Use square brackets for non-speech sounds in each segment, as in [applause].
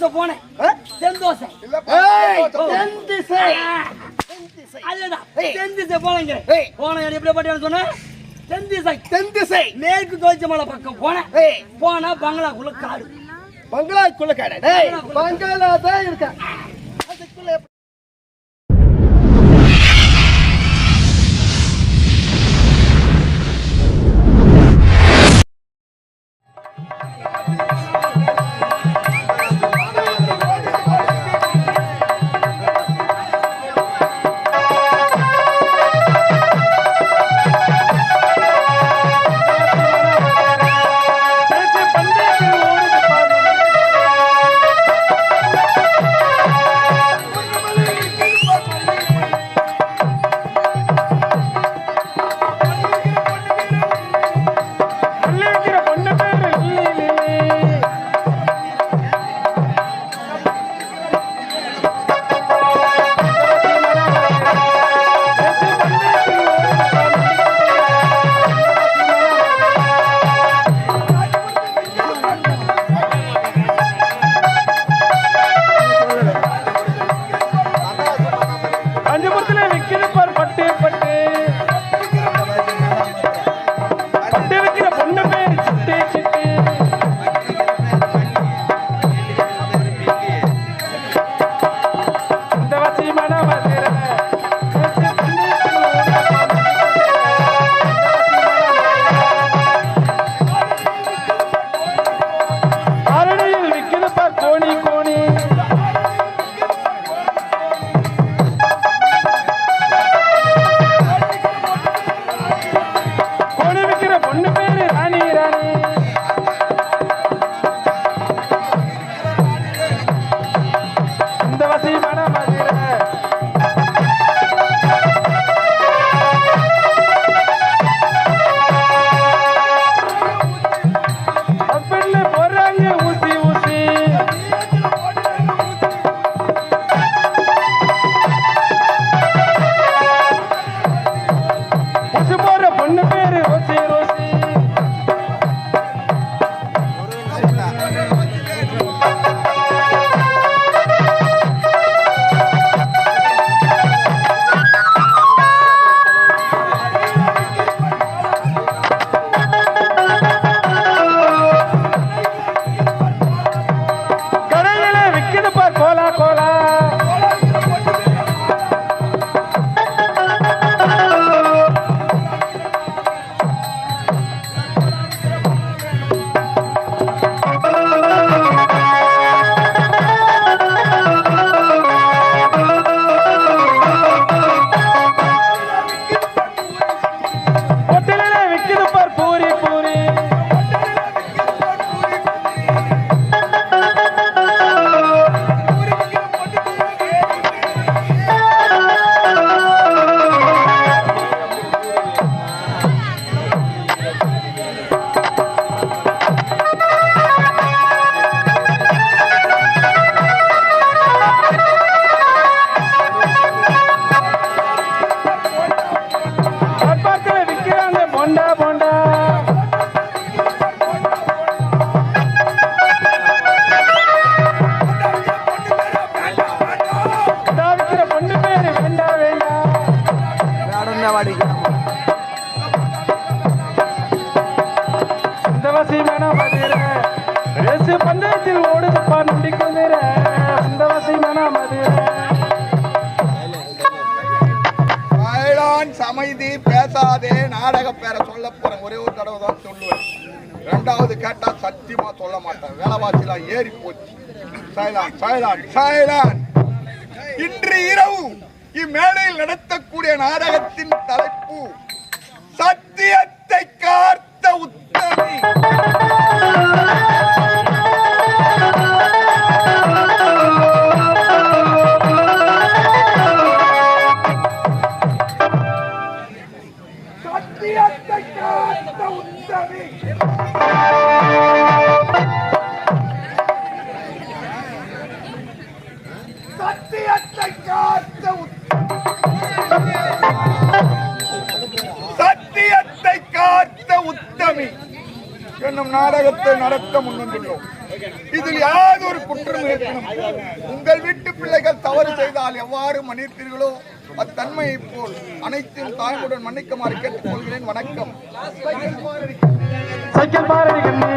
தோசை போனேன். தென் தோசை. தென் திசை. அதேதான். தென் திசை போனேங்க. போன எப்படி பட்டியான்னு சொன்னேன்? தென் திசை. தென் திசை. மேற்கு தோய்ச்ச மலை பக்கம் போனேன். போனா பங்களாக்குள்ள காடு. பங்களாக்குள்ள கடை. பங்களா தான் இருக்க இந்த வசி வேணா மதுரை ரேசு பந்தயத்தில் ஓடுதுப்பா நொண்டி குதிரை இந்த வசி வேணா சமைதி பேசாதே நாடக பேரை சொல்ல போறேன். ஒரே ஒரு தடவை தான் சொல்லுவேன். ரெண்டாவது கேட்டா சத்தியமா சொல்ல மாட்டேன். வேலைவாசிலாம் ஏறி போச்சு. சைலான் சைலான் சைலான் இன்று இரவு இம்மேடையில் நடத்தக்கூடிய நாடகத்தின் தலைப்பு சத்தியத்தை காத்த சத்தியத்தை காத்த உத்தமி என்னும் நாடகத்தை நடத்த முன்வந்துள்ளோம். இதில் யாதொரு குற்றம் இருக்கணும் உங்கள் வீட்டு பிள்ளைகள் தவறு செய்தால் எவ்வாறு மன்னித்தீர்களோ அத்தன்மையை போல் அனைத்தையும் தாய்முடன் மன்னிக்குமாறு கேட்டுக்கொள்கிறேன். வணக்கம். சைக்கிள் பாரடி கண்ணே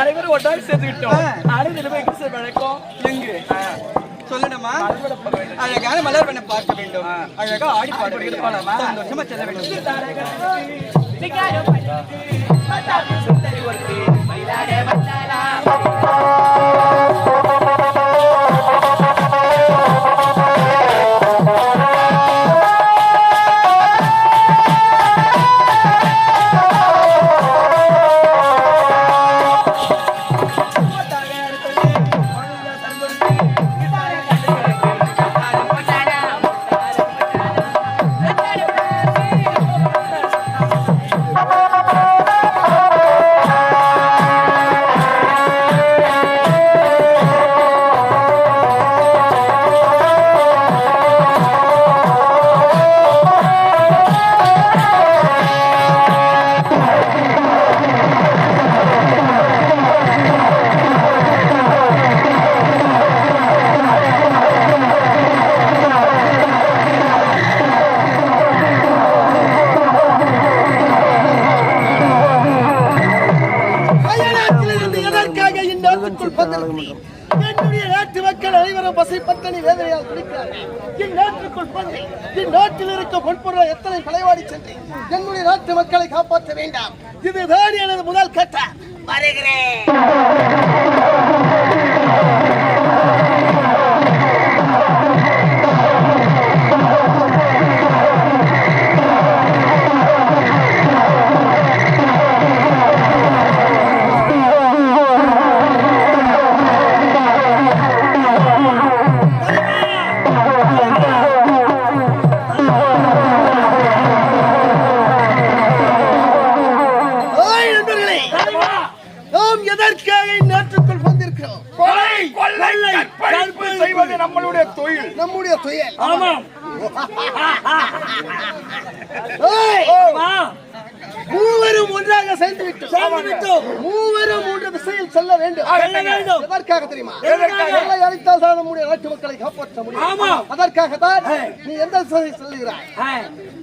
அனைவரும் ஒன்றாக சேர்ந்து விட்டோம். அனைத்து நிலைமை வழக்கம் எங்கு சொல்லணுமா? அழகான மலர் பண்ண பார்க்க வேண்டும். அழகா ஆடி பாட வேண்டும். சந்தோஷமா செல்ல வேண்டும். வேண்டாம். இதுதான் எனது முதல் கட்ட வருகிறேன். ஆமாம். அதற்காகத்தான் நீ எந்த திசை செல்லுகிறாய்.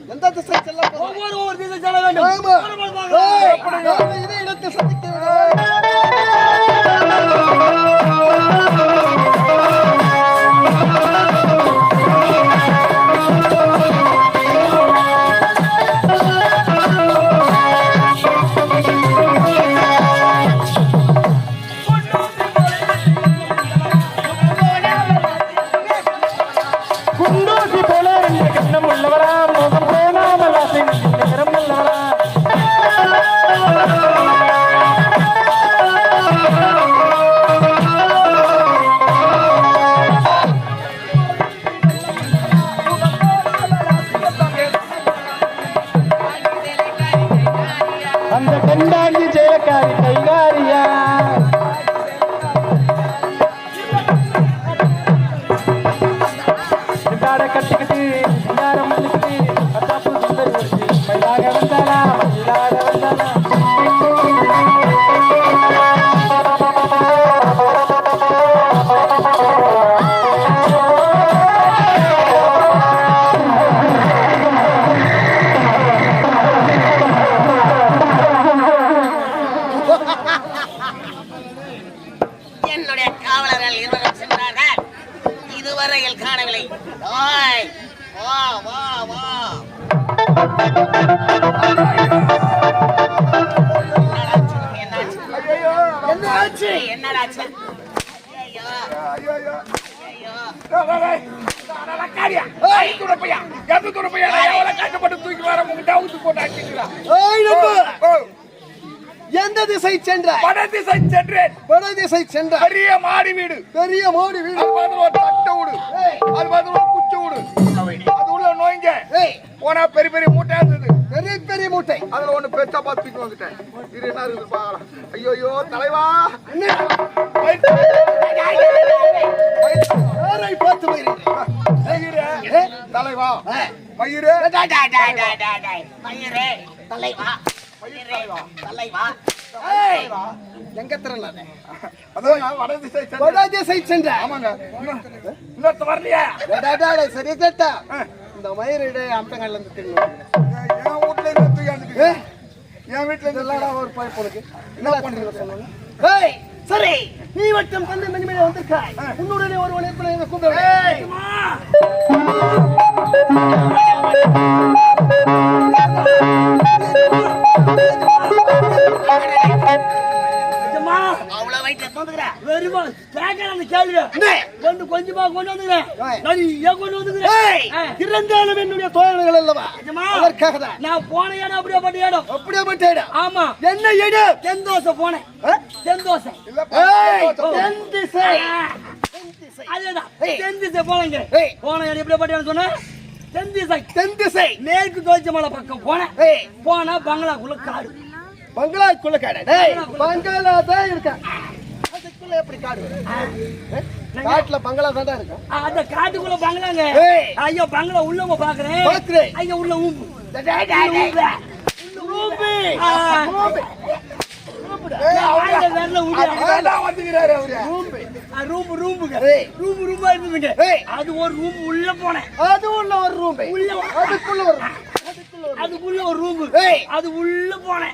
எந்த திசை செல்ல? ஒவ்வொரு ஒரு திசை செல்ல வேண்டும் ஆமா. பரபரப்பாக. ஓய், நாம இதே இடத்தை சந்திக்க வேண்டும். ஐயோ ஓய், எந்த திசை சென்றேன் வட திசை சென்றாய் பெரிய மாடி வீடு பெரிய மோடி வீடு அது மாதிரி ஒரு தட்டை விடு அது மாதிரி ஒரு குச்சி விடு அது உள்ள நோய்ங்க போனா பெரிய பெரிய மூட்டை இருந்தது. பெரிய பெரிய மூட்டை. அதுல ஒண்ணு பெருசா பார்த்து தூக்கி வந்துட்டேன். இது என்ன இருக்குது பார்க்கலாம் ஐயோ ஐயோ தலைவா பார்த்து. ஏ? தலைவா. ஏ. மயிரே. டா, டா, டா, டா, டா, டா. மயிரே. தலைவா. எங்க நான் வடதிசை சென்றாய் ஆமாங்க. இன்னொருத்த வரலையா. டேய், சரி கேட்டா? இந்த மயிரிடை அம்பங்கள்ல இருந்து தெரியும் என் வீட்டுல இருந்து தூக்கி ஏ, அனுப்பிட்டு என் வீட்டுல இருந்து இதெல்லாம் ஒரு பைப் உனக்கு. என்ன பண்றீங்க சொல்லுங்க? ஏய் சரி நீ மட்டும் தந்து மணிமேல வந்திருக்காய். உன்னுடனே ஒருவன் அவ்வளவு வயிற்று வெறுமா கேட்கல அந்த கேள்வி கொண்டு கொஞ்சமா கொண்டு வந்துக்கிறேன் ஏன் கொண்டு வந்துக்கிறேன். இருந்தாலும் என்னுடைய தோழர்கள் அல்லவா? அதற்காக தான். நான் போன இடம் அப்படியே பட்ட இடம். அப்படியே பட்டேடா ஆமா. என்ன இடம்? தென்தோசை போனேன். தென்தோசை ஏய், தென் திசை. ஆ. அதேதான். ஏய். தென் திசை போனங்க. போன இடம் எப்படி பட்ட இடம் சொன்னேன்? தென் திசை. தென் திசை. மேற்கு தோய்ச்ச மலை பக்கம் போனேன். போனா பங்களாக்குள்ள காடு. பங்களாக்குள்ள காடு டேய் பங்களா தான் இருக்கா அதுக்குள்ள எப்படி காடு? காட்டுல பங்களா தான் இருக்கும் அந்த காட்டுக்குள்ள பங்களாங்க. ஐயோ பங்களா உள்ள போய் பாக்குறேன். பாக்குறேன். ஐயோ உள்ள ஊம்பு. ஊம்பு. ஏய். அது ஒரு ரூம் உள்ள போனேன். அது உள்ள ஒரு ரூம்பு. உள்ள. அதுக்குள்ள ஒரு அதுக்குள்ள ஒரு ரூம். அது உள்ள போனேன்.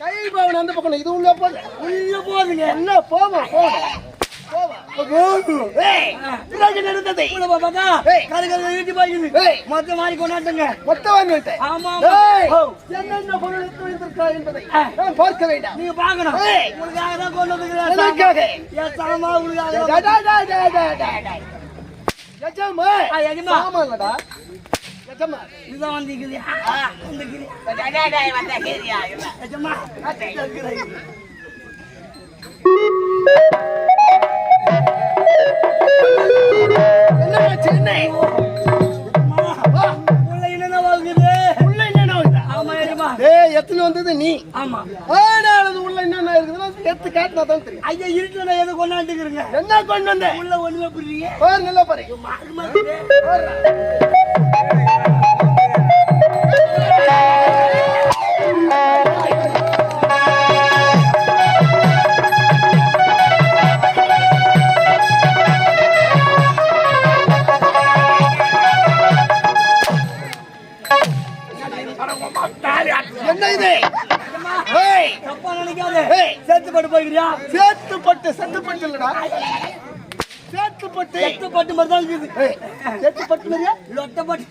கை பவன் அந்த பக்கம் இது உள்ள போகுது உள்ள போகுதுங்க என்ன? போயிடுது. ஏய். மொத்த மாதிரி கொண்டாட்டுங்க. மொத்த வாங்கிட்டு ஆமா. என்னென்ன பொருள் எடுத்து வைத்திருக்கிறாய் என்பதை ஆ. நான் பார்க்க வேண்டாம். நீங்க. உங்களுக்காக தான் கொண்டு வந்துக்கிறேன் உங்களுக்காக எஜமா. எஜமா. ஆமால்லடா. எஜமா. இதுதான் வந்திருக்குது வந்துருக்குது நிஜமா என்னடா சின்ன? டேய், எத்தனை வந்தது நீ? ஆமா அது உள்ள என்னென்ன இருக்குதுன்னா எடுத்து காட்டினா தான் தெரியும். ஐயா இருட்டுல நான் எதை கொண்டாண்டுக்கிறேங்க என்ன கொண்டு வந்த? உள்ள ஒண்ணுமே புரியல பாரு நல்லா பாரு. போய்க்கிறியா சேத்து பட்டு செத்து பட்டு இல்லடா. சேத்து பட்டு செத்து பட்டு மாதிரி தான் இருக்குது. சேத்து பட்டு மாதிரியா? லொட்ட பட்டு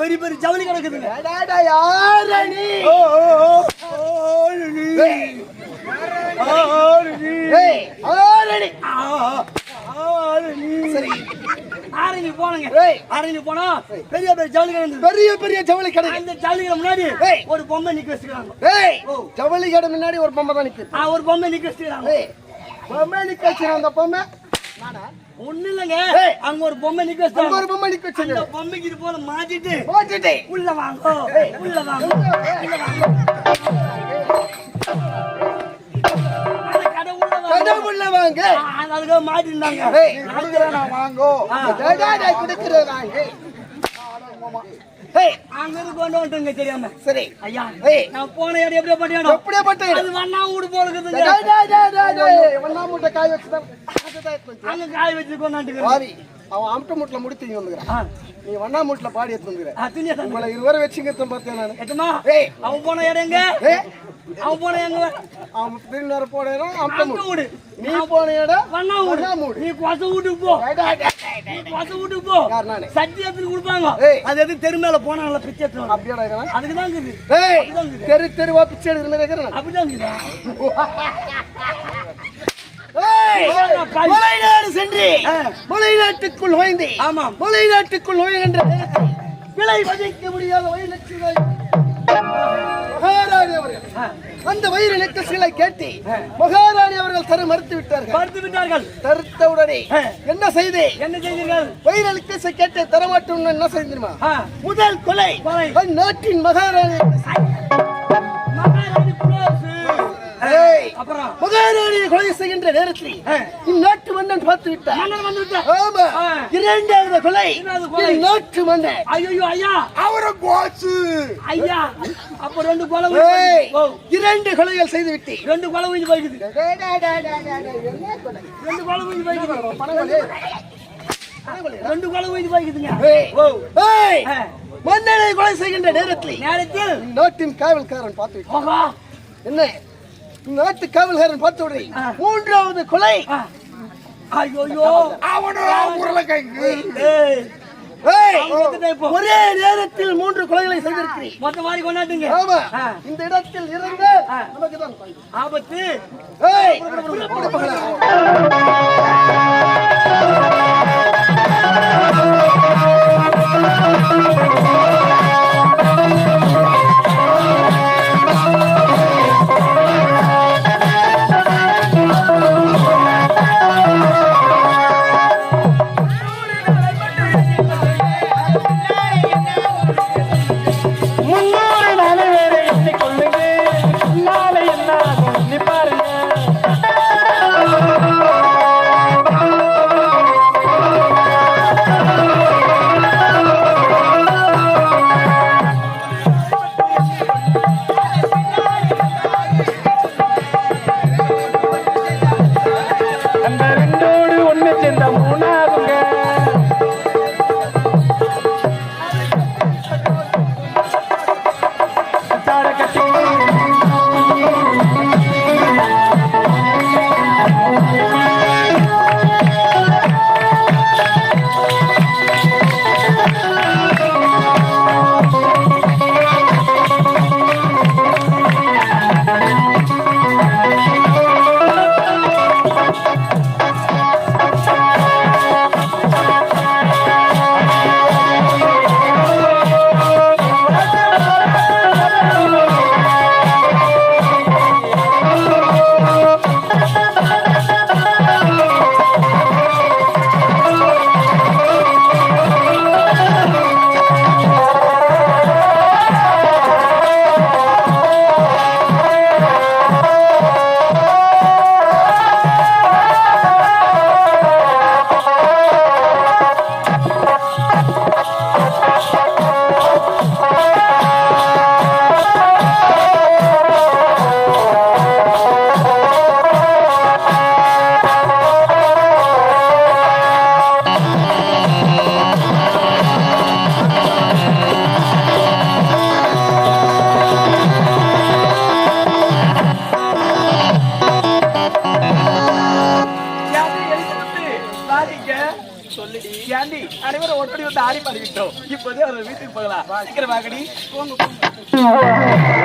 பெரிய பெரிய ஜவுளி கிடக்குதுங்க அடாடா, யாரணி ஏய். ஏய், ஆரணி சரி ஆரணி போனங்க. ஆரணி போனா பெரிய பெரிய ஜவுளி பெரிய பெரிய ஜவுளி கடை. அந்த முன்னாடி ஏய். ஒரு பொம்மை நிக்க வச்சுக்கிறாங்க. ஜவுளி கடை முன்னாடி ஒரு பொம்மை தான் நிக்குது. ஆ, ஒரு பொம்மை நிக்க வச்சுக்கிறாங்க. பொம்மை நிக்க வச்சிருக்க அந்த பொம்மை. ஒண்ணு இல்லைங்க. அங்க ஒரு பொம்மை நிக்க அங்க ஒரு பொம்மை நிக்க அந்த பொம்மைக்கு இது போல மாட்டிட்டு போட்டுட்டே உள்ள வாங்க. உள்ள வாங்க. உள்ள வாங்க. வாங்க. ஆ, அதுக்காக மாட்டிருந்தாங்க. கொடுக்குறேன் நான் வாங்கோ. சரி. ஐயா நான் போன இடம் எப்படி பண்ணியானோ எப்படியே பட்டு அது வண்ணா வீடு போல இருக்குதுங்க. டேய், டேய், டேய், டேய், டேய். ஒண்ணா மூட்டை காய. அங்க காய வச்சு அவன் அம்ட்ட மூட்டில் முடித்து இங்க வந்துக்கிறான். நீ வண்ணா மூட்டில் பாடி எடுத்து வந்துக்கிற துணியா தான் உங்களை இருவரை வச்சுங்க பார்த்தேன் நான்? எட்டுமா? ஏய். அவன் போன இடம் எங்க? ஏய் அவன் போன எங்க? அவன் திருநூறு போன இடம் அம்ட்ட மூடு. நீ போன இடம் வண்ணா வீடு மூடு. நீ கொச வீட்டுக்கு போ. கொச வீட்டுக்கு போ. யார் நானு? சட்டி எடுத்து கொடுப்பாங்க. அது எது தெரு மேல போனாங்களா பிச்சை எடுத்துவாங்க அப்படியாடா இருக்கிறான்? அதுக்கு தான் இருக்குது. ஏய். தெரு தெருவா பிச்சை எடுக்கிற மாதிரி இருக்கிறேன் இருக்குதா. ஏய், [laughs] பாவி. மலைநாடு சென்று. மலைநாட்டுக்குள் ஓய்ந்து ஆமாம். மலைநாட்டுக்குள் ஓய்கின்ற நேரத்தில் விலை மதிக்க முடியாத மகாராணி அவர்கள். அந்த வயிறு நெக்கசுகளை கேட்டு மகாராணி அவர்கள் தர மறுத்து விட்டார்கள். பார்த்து விட்டார்கள். தடுத்தவுடனே என்ன செய்து? என்ன செய்தீர்கள்? வயிறு நெக்கசை கேட்டு தரமாட்டோம் என்ன செய்து தெரியுமா? ஆ, முதல் கொலை. அந்நாட்டின் மகாராணி. மகாராணி மகாராணியை கொலை செய்கின்ற நேரத்தில் இந்நாட்டு மன்னன் பார்த்து விட்டார். ஆமா. இரண்டாவது கொலை. நாட்டு மன்னன். ஐயோ ஐயா. அவரை கோச்சு ஐயா அப்ப ரெண்டு கொலை இரண்டு கொலைகள் செய்து விட்டேன். ரெண்டு கொலை ஊஞ்சி போய்க்குது ரெண்டு கொலை ஊஞ்சி போய்க்குது ரெண்டு கொலை உயிர் ஆ. மன்னனை கொலை செய்கின்ற நேரத்தில் நேரத்தில் நாட்டின் காவல்காரன் பார்த்து என்ன? நாட்டு காவல்காரன் பார்த்த ஆ. மூன்றாவது கொலை. ஐயோ. ஒரே நேரத்தில் மூன்று கொலைகளை செய்திருக்கிறேன். மொத்த மாதிரி ஆமா. ஆ. இந்த இடத்தில் இருந்து. நமக்கு தான். ஆபத்து. ஒட்டடி இப்போதே அவர் வீட்டுக்கு போகலாம். சீக்கிரம் வாங்கடி. போங்க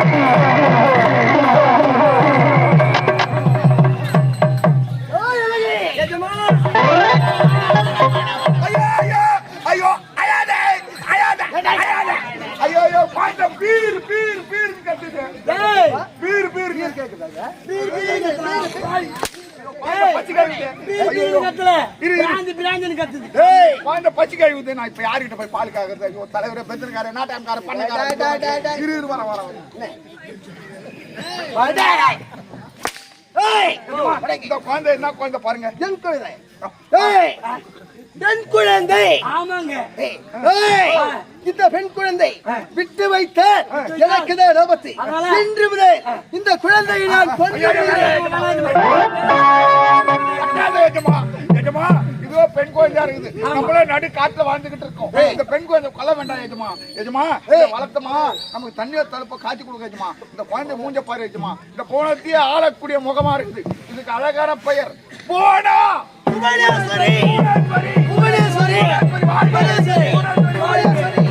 நான் இப்ப யார்கிட்ட போய் பால் காக்குறது ஐயோ தலைவரே பெத்திரக்காரே நாட்டாம்கார பண்ணக்கார இரு இரு வர வர இந்த குழந்தை என்ன குழந்தை பாருங்க என் குழந்தை என் குழந்தை ஆமாங்க இந்த பெண் குழந்தை விட்டு வைத்த எனக்கு தான் ஆபத்து அதனால- இன்று முதல் இந்த குழந்தையை நான் கொண்டு அண்ணாத எஜமா எஜமா இதோ பெண் குழந்தையா இருக்குது. நம்மளே நடு காட்டுல வாழ்ந்துகிட்டு இருக்கோம். இந்த பெண் குழந்தை கொல்ல வேண்டாம் எஜமா எஜமா வளர்த்தமா நமக்கு தண்ணீர் தடுப்ப காய்ச்சி கொடுக்க எஜமா இந்த குழந்தை மூஞ்ச பாரு எஜமா இந்த போனத்தையே ஆளக்கூடிய முகமா இருக்குது. இதுக்கு அழகான பெயர். போனா! புவனேஸ்வரி. புவனேஸ்வரி. புவனேஸ்வரி.